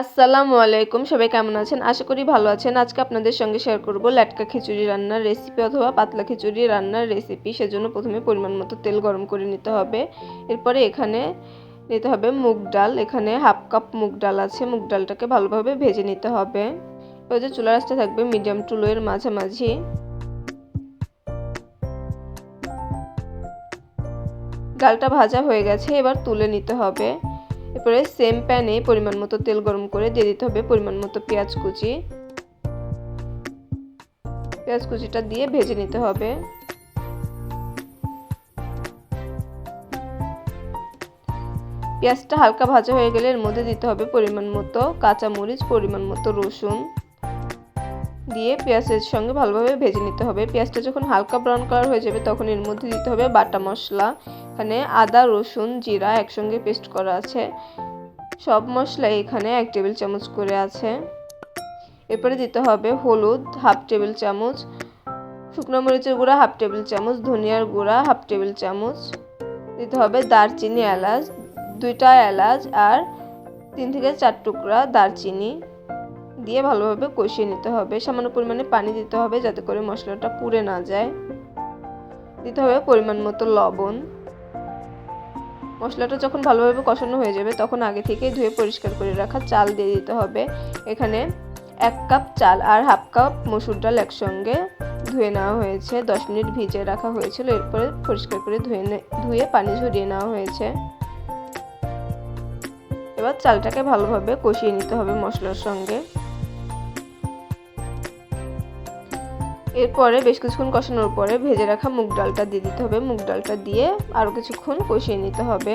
আসসালামু আলাইকুম, সবাই কেমন আছেন? আশা করি ভালো আছেন। আজকে আপনাদের সঙ্গে শেয়ার করব ল্যাটকা খিচুড়ি রান্নার রেসিপি অথবা পাতলা খিচুড়ি রান্নার রেসিপি সেজন্য প্রথমে পরিমাণ মতো তেল গরম করে নিতে হবে। এরপরে এখানে নিতে হবে মুগ ডাল। এখানে হাফ কাপ মুগ ডাল আছে। মুগ ডালটাকে ভালোভাবে ভেজে নিতে হবে। এবার যে চুলা রাস্তা থাকবে মিডিয়াম টু লোয়ের মাঝামাঝি। ডালটা ভাজা হয়ে গেছে, এবার তুলে নিতে হবে। এরপরে সেম প্যানে পরিমাণ মতো তেল গরম করে দিয়ে দিতে হবে পরিমাণ মতো পেঁয়াজ কুচি। পেঁয়াজ কুচিটা দিয়ে ভেজে নিতে হবে। পেঁয়াজটা হালকা ভাজা হয়ে গেলে এর মধ্যে দিতে হবে পরিমাণ মতো কাঁচামরিচ, পরিমাণ মতো রসুন। দিয়ে পেঁয়াজের সঙ্গে ভালোভাবে ভেজে নিতে হবে। পেঁয়াজটা যখন হালকা ব্রাউন কালার হয়ে যাবে, তখন এর মধ্যে দিতে হবে বাটা মশলা। এখানে আদা, রসুন, জিরা একসঙ্গে পেস্ট করা আছে। সব মশলা এখানে এক টেবিল চামচ করে আছে। এরপরে দিতে হবে হলুদ হাফ টেবিল চামচ, শুকনো মরিচের গুঁড়া হাফ টেবিল চামচ, ধনিয়ার গুঁড়া হাফ টেবিল চামচ। দিতে হবে দারচিনি এলাচ, দুইটা এলাচ আর তিন থেকে চার টুকরা দারচিনি। দিয়ে ভালোভাবে কষিয়ে নিতে হবে। সামান্য পরিমাণে পানি দিতে হবে যাতে করে মশলাটা পুড়ে না যায়। দিতে হবে পরিমাণ মতো লবণ। মশলাটা যখন ভালোভাবে কষানো হয়ে যাবে, তখন আগে থেকে ধুয়ে পরিষ্কার করে রাখা চাল দিয়ে দিতে হবে। এখানে এক কাপ চাল আর হাফ কাপ মসুর ডাল একসঙ্গে ধুয়ে নেওয়া হয়েছে। দশ মিনিট ভিজে রাখা হয়েছিল, এরপরে পরিষ্কার করে ধুয়ে ধুয়ে পানি ঝরিয়ে নেওয়া হয়েছে। এবার চালটাকে ভালোভাবে কষিয়ে নিতে হবে মশলার সঙ্গে। এরপরে বেশ কিছুক্ষণ কষানোর পরে ভেজে রাখা মুগ ডালটা দিয়ে দিতে হবে। মুগ ডালটা দিয়ে আরও কিছুক্ষণ কষিয়ে নিতে হবে।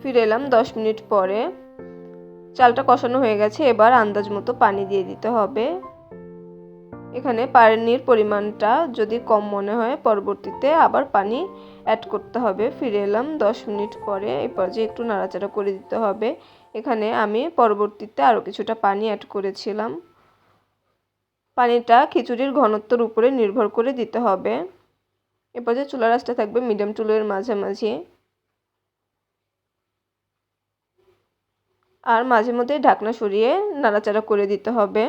ফিরে এলাম দশ মিনিট পরে। চালটা কষানো হয়ে গেছে, এবার আন্দাজ মতো পানি দিয়ে দিতে হবে। এখানে পানির পরিমাণটা যদি কম মনে হয়, পরবর্তীতে আবার পানি অ্যাড করতে হবে। ফিরে এলাম দশ মিনিট পরে, এই পর্যায়ে একটু নাড়াচাড়া করে দিতে হবে। এখানে আমি পরবর্তীতে আরও কিছুটা পানি অ্যাড করেছিলাম। পানিটা খিচুড়ির ঘনত্বর উপরে নির্ভর করে দিতে হবে। এ পর্যায়ে চুলা রাসটা থাকবে মিডিয়াম চুলের মাঝামাঝি। আর মাঝে মধ্যে ঢাকনা সরিয়ে নাড়াচাড়া করে দিতে হবে।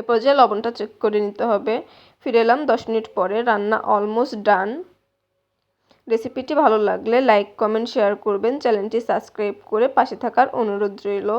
এ পর্যায়ে লবণটা চেক করে নিতে হবে। ফিরে এলাম দশ মিনিট পরে, রান্না অলমোস্ট ডান রেসিপিটি ভালো লাগলে লাইক কমেন্ট শেয়ার করবেন। চ্যানেলটি সাবস্ক্রাইব করে পাশে থাকার অনুরোধ রইল।